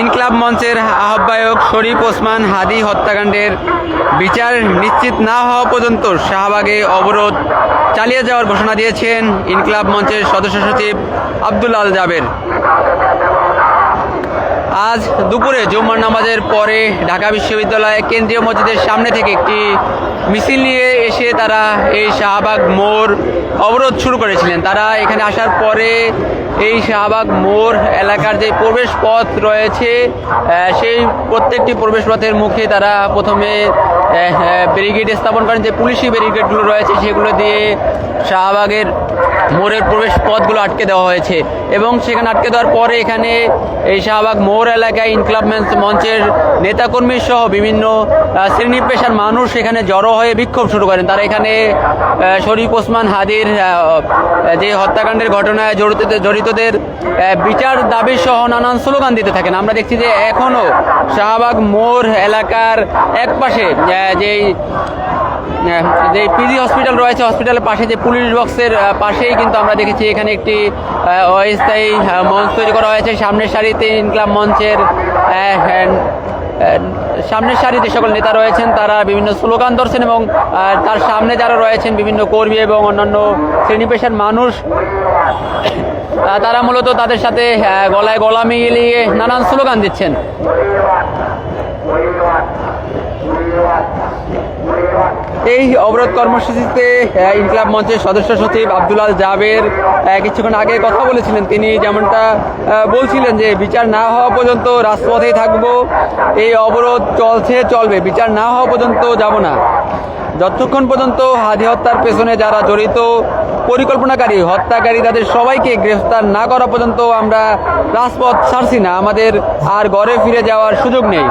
ইনকলাব মঞ্চের আহ্বায়ক শরীফ ওসমান হাদি হত্যাকাণ্ডের বিচার নিশ্চিত না হওয়া পর্যন্ত শাহবাগে অবরোধ চালিয়ে যাওয়ার ঘোষণা দিয়েছেন ইনকলাব মঞ্চের সদস্য সচিব আব্দুল আল জাবের। আজ দুপুরে জুম্মার নামাজের পরে ঢাকা বিশ্ববিদ্যালয় কেন্দ্রীয় মসজিদের সামনে থেকে একটি মিছিল নিয়ে এসে তারা এই শাহবাগ মোড় অবরোধ শুরু করেছিলেন। তারা এখানে আসার পরে এই শাহবাগ মোড় এলাকার যে প্রবেশ পথ রয়েছে সেই প্রত্যেকটি প্রবেশ পথের মুখে তারা প্রথমে ব্যারিকেড স্থাপন করেন। যে পুলিশি ব্যারিকেডগুলো রয়েছে, সেগুলো দিয়ে শাহবাগের মোড়ের প্রবেশ পথগুলো আটকে দেওয়া হয়েছে এবং সেখানে আটকে দেওয়ার পরে এখানে এই শাহবাগ মোড় এলাকায় ইনকলাব মঞ্চের নেতাকর্মী সহ বিভিন্ন শ্রেণি পেশার মানুষ এখানে জড়ো হয়ে বিক্ষোভ শুরু করেন। তারা এখানে শরীফ ওসমান হাদির যে হত্যাকাণ্ডের ঘটনায় জড়িত, জড়িতদের বিচার দাবি সহ নানান স্লোগান দিতে থাকেন। আমরা দেখছি যে এখনও শাহবাগ মোড় এলাকার এক পাশে যেই যে পিজি হসপিটাল রয়েছে হসপিটালের পাশে যে পুলিশ বক্সের পাশেই কিন্তু আমরা দেখেছি এখানে একটি অস্থায়ী মঞ্চ তৈরি করা হয়েছে। সামনের সারিতে ইনকলাব মঞ্চের হ্যাঁ, সামনের সারিতে সকল নেতা রয়েছেন তারা বিভিন্ন স্লোগান ধরছেন এবং তার সামনে যারা রয়েছেন বিভিন্ন কর্মী এবং অন্যান্য শ্রেণি পেশার মানুষ তারা মূলত তাদের সাথে গলায় গলা মিলিয়ে নানান স্লোগান দিচ্ছেন। এই অবরোধ কর্মসূচিতে ইনকলাব মঞ্চের সদস্য সচিব আব্দুল আল জাবের কিছুক্ষণ আগে কথা বলেছিলেন। তিনি যেমনটা বলছিলেন যে বিচার না হওয়া পর্যন্ত রাজপথেই থাকব। এই অবরোধ চলছে, চলবে। বিচার না হওয়া পর্যন্ত যাব না। যতক্ষণ পর্যন্ত হাদি হত্যার পেছনে যারা জড়িত, পরিকল্পনাকারী, হত্যাকারী, তাদের সবাইকে গ্রেফতার না করা পর্যন্ত আমরা রাজপথ ছাড়ছি না। আমাদের আর ঘরে ফিরে যাওয়ার সুযোগ নেই।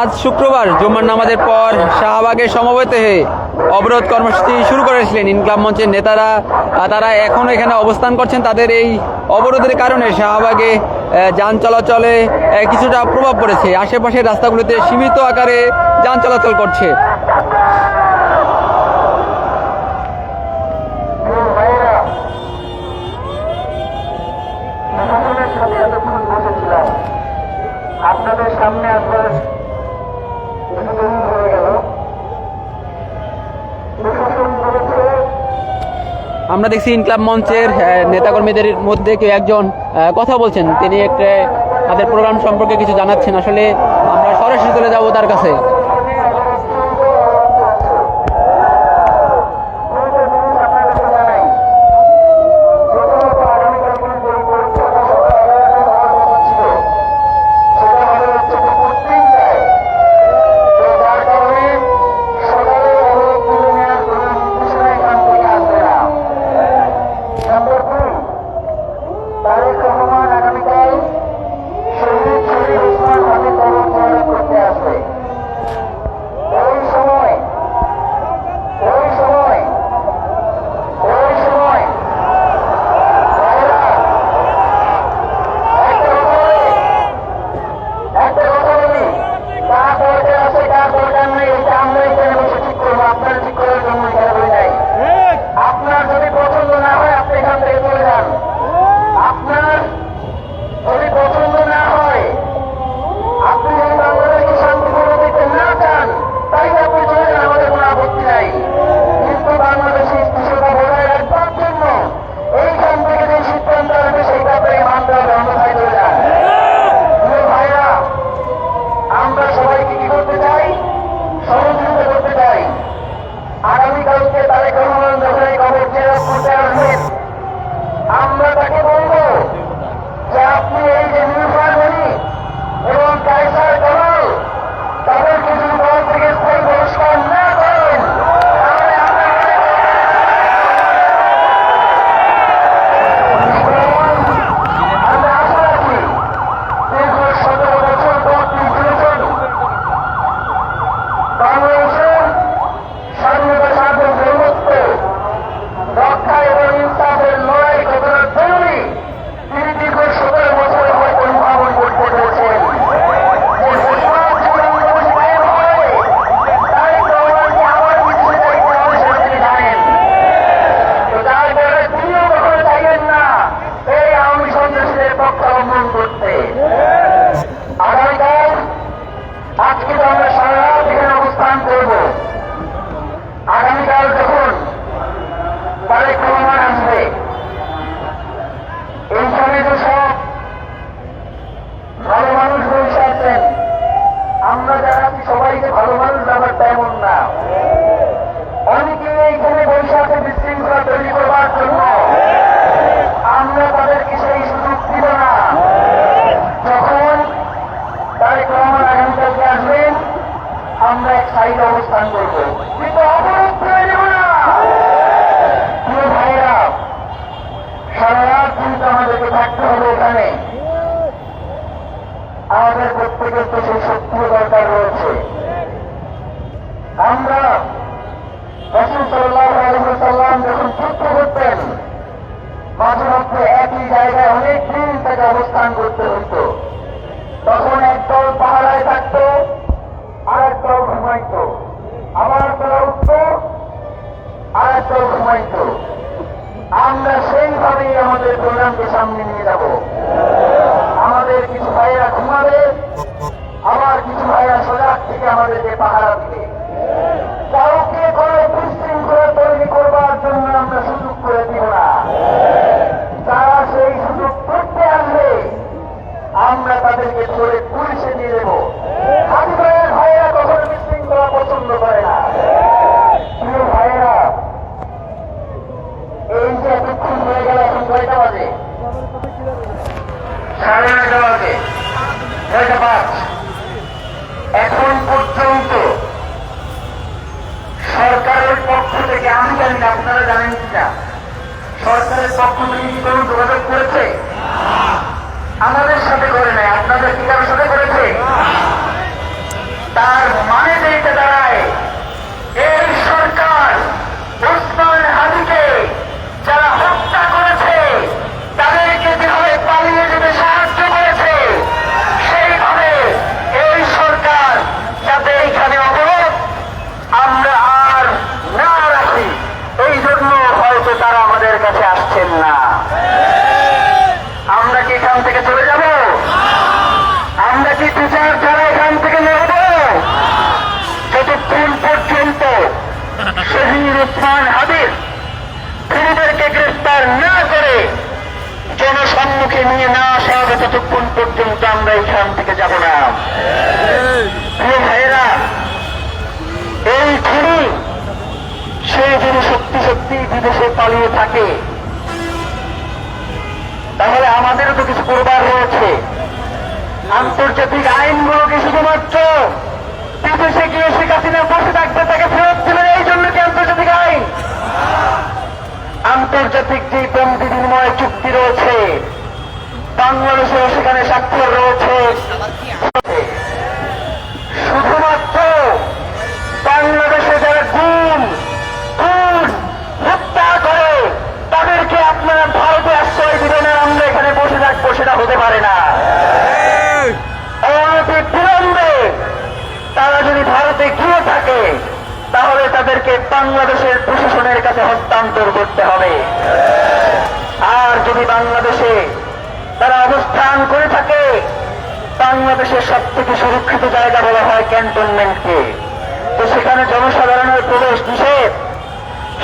আজ শুক্রবার জুম্মার নামাজের পর শাহবাগে সমবেত হয়ে অবরোধ কর্মসূচি শুরু করেছিলেন ইনকাম মঞ্চের নেতারা। তারা এখনও এখানে অবস্থান করছেন। তাদের এই অবরোধের কারণে শাহবাগে যান চলাচলে কিছুটা প্রভাব পড়েছে। আশেপাশের রাস্তাগুলিতে সীমিত আকারে যান চলাচল করছে প্রশাসনের সাথে এতক্ষণ বসেছিলাম আপনাদের সামনে আসবার একটু দেরি হয়ে গেল প্রশাসন বলেছে আমরা দেখছি ইনকলাব মঞ্চের নেতাকর্মীদের মধ্যে কেউ একজন কথা বলছেন। তিনি একটা, তাদের প্রোগ্রাম সম্পর্কে কিছু জানাচ্ছেন। আসলে আমরা সরাসরি চলে যাব তার কাছে। Gracias. কিনা সরকারের পক্ষ থেকে কি কোনো যোগাযোগ করেছে? আমাদের সাথে করে নাই, আপনাদের কি সাথে করেছে? তার মানে যেটা দাঁড়ায় এই সরকার ওসমান হাদিকে যারা হত্যা করেছে তাদেরকে যেভাবে পালিয়ে যেতে সাহায্য করেছে সেইভাবে এই সরকার যাতে এইখানে অবরোধ আমরা আর না রাখি এই জন্য হয়তো তারা আমাদের কাছে আসছেন না। আমরা কি এখান থেকে চলে যাব? আমরা কি বিচার ছাড়া এখান থেকে নেব? যতক্ষণ পর্যন্ত শহীদ উসমান হাবিব খুনিদেরকে গ্রেফতার না করে জনসম্মুখে নিয়ে না আসা হবে, ততক্ষণ পর্যন্ত আমরা এখান থেকে যাব না। ভাইয়েরা, এই খুনি সেই সত্যি বিদেশে পালিয়ে থাকে, তাহলে আমাদেরও তো কিছু করবার রয়েছে। আন্তর্জাতিক আইনগুলোকে শুধুমাত্র বিদেশে গিয়ে শেখ হাসিনা বসে থাকবে তাকে ফেরত দিলেন, এই জন্য কি আন্তর্জাতিক আইন? আন্তর্জাতিক যে বন্দি বিনিময় চুক্তি রয়েছে, বাংলাদেশেও সেখানে স্বাক্ষর রয়েছে। হস্তান্তর করতে হবে। আর যদি বাংলাদেশে তারা অবস্থান করে থাকে, বাংলাদেশের সব থেকে সুরক্ষিত জায়গা বলা হয় ক্যান্টনমেন্টকে। তো সেখানে জনসাধারণের প্রবেশ নিষেধ।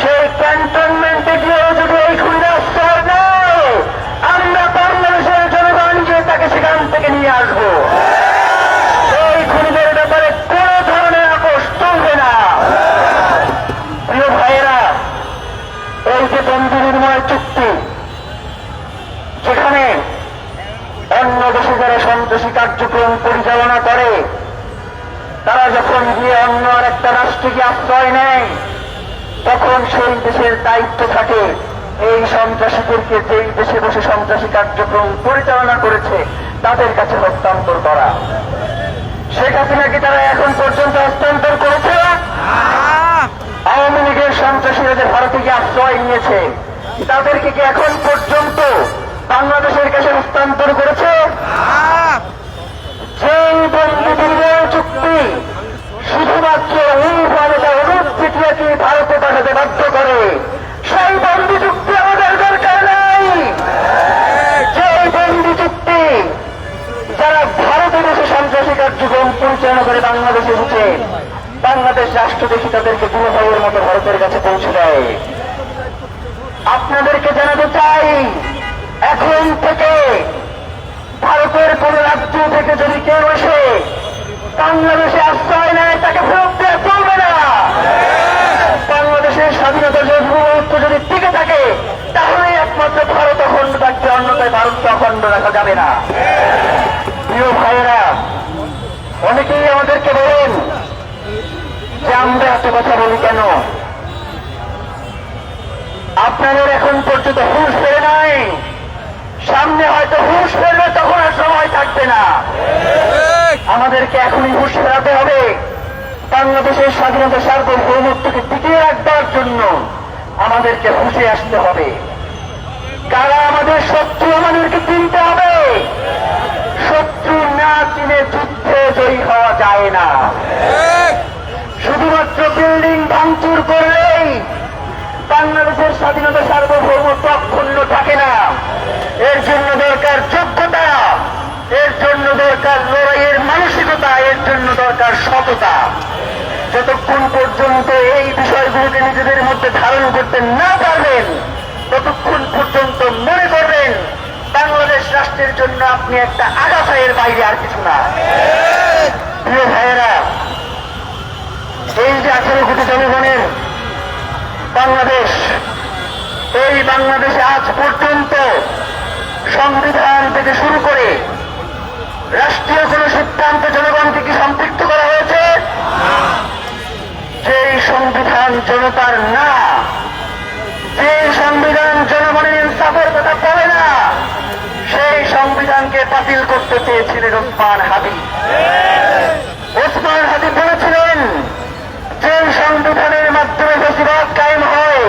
সেই ক্যান্টনমেন্টে গিয়েও যদি রাষ্ট্রকে আশ্রয় নেয় তখন সেই দেশের দায়িত্ব থাকে। এই সন্ত্রাসীদেরকে যেই দেশে বসে সন্ত্রাসী কার্যক্রম পরিচালনা করেছে, তাদের কাছে হস্তান্তর করা। শেখ হাসিনাকে তারা এখন পর্যন্ত হস্তান্তর করেছে? আওয়ামী লীগের সন্ত্রাসীরা যে ভারতে গিয়ে আশ্রয় নিয়েছে, তাদেরকে কি এখন পর্যন্ত বাংলাদেশের কাছে হস্তান্তর করেছে? বিনিময় চুক্তি শুধুমাত্র তার অনুপ চিঠিয়াকে ভারতে পাঠাতে বাধ্য করে। সেই বন্ধু চুক্তি আমাদের দরকার নাই। সেই বন্ধু চুক্তি যারা ভারতে দেশে সন্ত্রাসী কার্যক্রম পরিচালনা করে বাংলাদেশে এসেছে বাংলাদেশ রাষ্ট্র দেখি তাদেরকে গুরুভাবের মতো ভারতের কাছে পৌঁছে দেয়। আপনাদেরকে জানাতে চাই, এখন থেকে ভারতের কোন রাজ্য থেকে যদি কেউ এসে বাংলাদেশে আশ্রয় নেয়, তাকে ফেরত দেওয়া চলবে না। বাংলাদেশের স্বাধীনতা যুবত্ব যদি টিকে থাকে তাহলে একমাত্র ভারত অখণ্ড থাকবে অন্যতায় ভারতকে অখণ্ড রাখা যাবে না। প্রিয় ভাইয়েরা, অনেকেই আমাদেরকে বলেন যে আমরা এত কথা বলি কেন? আপনাদের এখন পর্যন্ত হুশ ফেরে নাই। সামনে হয়তো হুশ ফেললে তখন আর সময় থাকবে না। আমাদেরকে এখনই হুঁশ ফেরাতে হবে। বাংলাদেশের স্বাধীনতা সার্বভৌমত্বকে টিকিয়ে রাখবার জন্য আমাদেরকে হুঁশে আসতে হবে। কারা আমাদের শত্রু আমাদেরকে চিনতে হবে? শত্রু না চিনে যুদ্ধে জয়ী হওয়া যায় না। শুধুমাত্র বিল্ডিং ভাঙচুর করলেই বাংলাদেশের স্বাধীনতা সার্বভৌমত্ব অক্ষুণ্ণ থাকে না। এর জন্য দরকার যোগ্যতা এর জন্য দরকার লড়াইয়ের মানসিকতা, এর জন্য দরকার সততা। যতক্ষণ পর্যন্ত এই বিষয়গুলোকে নিজেদের মধ্যে ধারণ করতে না পারবেন, ততক্ষণ পর্যন্ত মনে করবেন, বাংলাদেশ রাষ্ট্রের জন্য আপনি একটা আগাছা এর বাইরে আর কিছু না। প্রিয় ভাইয়েরা, এই যে আঠারো কোটি জনগণের বাংলাদেশ, এই বাংলাদেশে আজ পর্যন্ত সংবিধান থেকে শুরু করে রাষ্ট্রীয় কোন সিদ্ধান্তে জনগণকে কি সম্পৃক্ত করা হয়েছে? যেই সংবিধান জনতার না যে সংবিধান জনগণের ইনসাফের কথা বলে না, সেই সংবিধানকে বাতিল করতে চেয়েছিলেন ওসমান হাবিব ওসমান হাবিব বলেছিলেন যে সংবিধানের মাধ্যমে বেশিরভাগ কায়েম হয়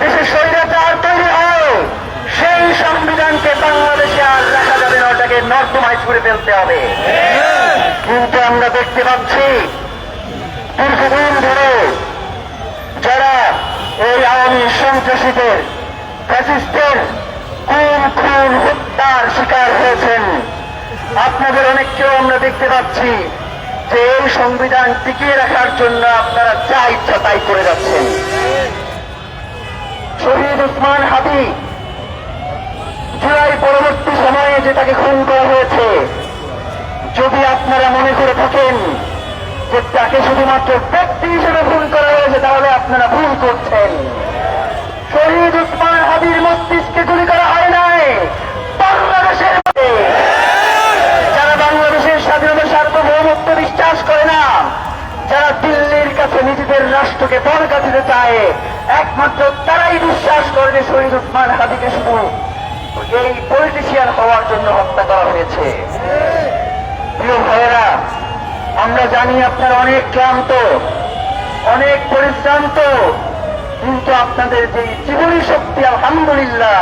দেশে স্বৈরাচার তৈরি হয় সেই সংবিধানকে বাংলাদেশে আর রাখা যাবে না ওটাকে নর্দমায় ছুড়ে ফেলতে হবে। কিন্তু আমরা দেখতে পাচ্ছি, দীর্ঘদিন ধরে যারা এই আওয়ামী সন্ত্রাসীদের, ফ্যাসিস্টের খুন খুন, হত্যার শিকার হয়েছেন। আপনাদের অনেককেও আমরা দেখতে পাচ্ছি যে এই সংবিধান টিকিয়ে রাখার জন্য আপনারা যা ইচ্ছা তাই করে যাচ্ছেন। শহীদ উসমান হাবি জুলাই পরবর্তী সময়ে যে তাকে খুন করা হয়েছে, যদি আপনারা মনে করে থাকেন যে তাকে শুধুমাত্র ব্যক্তি হিসেবে ভুল করা হয়েছে, তাহলে আপনারা ভুল করছেন। শহীদ উসমান হাবির মস্তিষ্কে গুলি করা হয় নাই। বাংলাদেশের যারা বাংলাদেশের স্বাধীনতা সার্বভৌমত্ব বিশ্বাস করে না, যারা দিল্লির কাছে নিজেদের রাষ্ট্রকে বরকা দিতে চায়, একমাত্র তারাই বিশ্বাস করে যে শহীদ উসমান হাবিকে শুধু এই পলিটিশিয়ান হওয়ার জন্য হত্যা করা হয়েছে। প্রিয় ভাইয়েরা, আমরা জানি আপনারা অনেক ক্লান্ত, অনেক পরিশ্রান্ত, কিন্তু আপনাদের যে জীবনী শক্তি, আলহামদুলিল্লাহ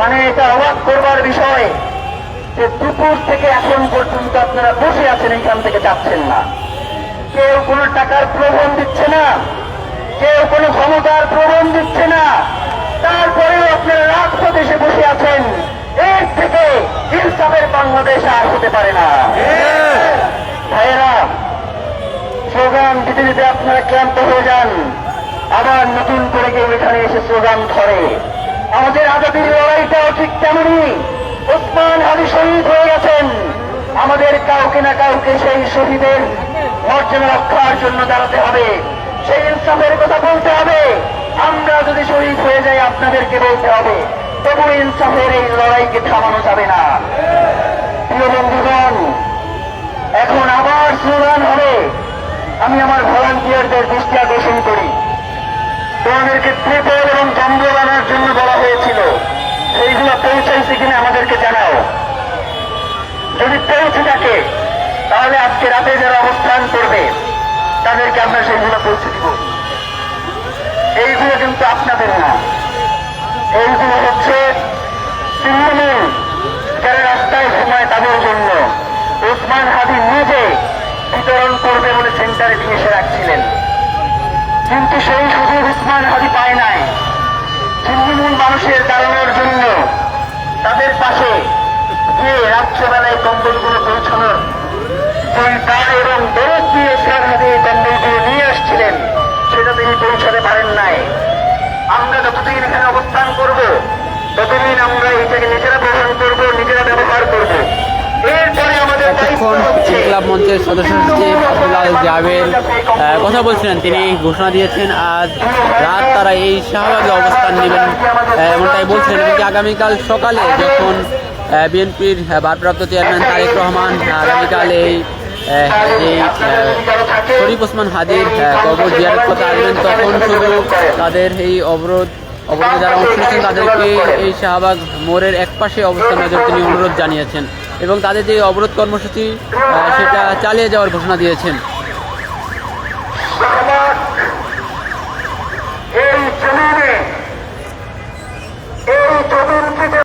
মানে এটা অবাক করবার বিষয় যে দুপুর থেকে এখন পর্যন্ত আপনারা বসে আছেন এইখান থেকে যাচ্ছেন না। কেউ কোনো টাকার প্রবণ দিচ্ছে না, কেউ কোনো ক্ষমতার প্রবণ দিচ্ছে না তারপরেও আপনারা রাজপথ এসে বসে আছেন। এর থেকে ইনসাফের বাংলাদেশ আর হতে পারে না। ভাইয়েরা, স্লোগান দিতে দিতে আপনারা ক্লান্ত হয়ে যান। আবার নতুন করে কেউ এখানে এসে স্লোগান ধরে। আমাদের আজাদির লড়াইটাও ঠিক তেমনই। ওসমান আলী শহীদ হয়ে গেছেন। আমাদের কাউকে না কাউকে সেই শহীদের মর্যাদা রক্ষার জন্য দাঁড়াতে হবে। সেই ইনসাফের কথা বলতে হবে। আমরা যদি শহীদ হয়ে যাই, আপনাদেরকে বলতে হবে, তবু ইনসাফের এই লড়াইকে থামানো যাবে না। প্রিয় বন্ধুগণ, এখন আবার স্লোগান হবে। আমি আমার ভলান্টিয়ারদের দৃষ্টি আকর্ষণ করি। তোমাদেরকে ত্রিপল এবং জম্বল আনার জন্য বলা হয়েছিল। সেইগুলো পৌঁছাইছে কিনা আমাদেরকে জানাও। যদি পৌঁছে থাকে, তাহলে আজকে রাতে যারা অবস্থান করবে, তাদেরকে আমরা সেইগুলো পৌঁছে দিব। এইগুলো কিন্তু আপনাদের না। এইগুলো হচ্ছে তৃণমূল যারা রাস্তায় ঘুমায় তাদের জন্য। ওসমান হাদি নিজে বিতরণ করবে বলে সেন্টারে নিয়ে রাখছিলেন। কিন্তু সেই সুযোগ উসমান হাদি পায় নাই। ছিন্নমূল মানুষের দাঁড়ানোর জন্য তাদের পাশে গিয়ে রাত্রেবেলায় কম্বলগুলো পৌঁছানোর এবং দরদ দিয়ে শেয়ার হাতে এই কম্বলগুলো নিয়ে আসছিলেন সেটা তিনি পৌঁছাতে পারেন নাই। আমরা যতদিন এখানে অবস্থান করব ততদিন আমরা এইটাকে নিজেরা গ্রহণ করব নিজেরা ব্যবহার করব। ইনকলাব মঞ্চের সদস্য সচিব আব্দুল্লাহ জাবের আহ, কথা বলছিলেন। তিনি ঘোষণা দিয়েছেন আজ রাত তারা এই শাহবাগে অবস্থান নেবেন এমনটাই বলছিলেন। এবং কি আগামীকাল সকালে যখন বিএনপির ভারপ্রাপ্ত চেয়ারম্যান তারেক রহমান আগামীকাল এই হ্যাঁ, হ্যাঁ। শরীফ ওসমান হাদির হ্যাঁ, কবর জিয়ারত করতে আসবেন তখন শুধু তাদের এই অবরোধ, অবরোধে যারা অংশ নিচ্ছেন তাদেরকে এই শাহবাগ মোড়ের একপাশে অবস্থান নেওয়ার তিনি অনুরোধ জানিয়েছেন এবং তাদের যে অবরোধ কর্মসূচি সেটা চালিয়ে যাওয়ার ঘোষণা দিয়েছেন। এই এই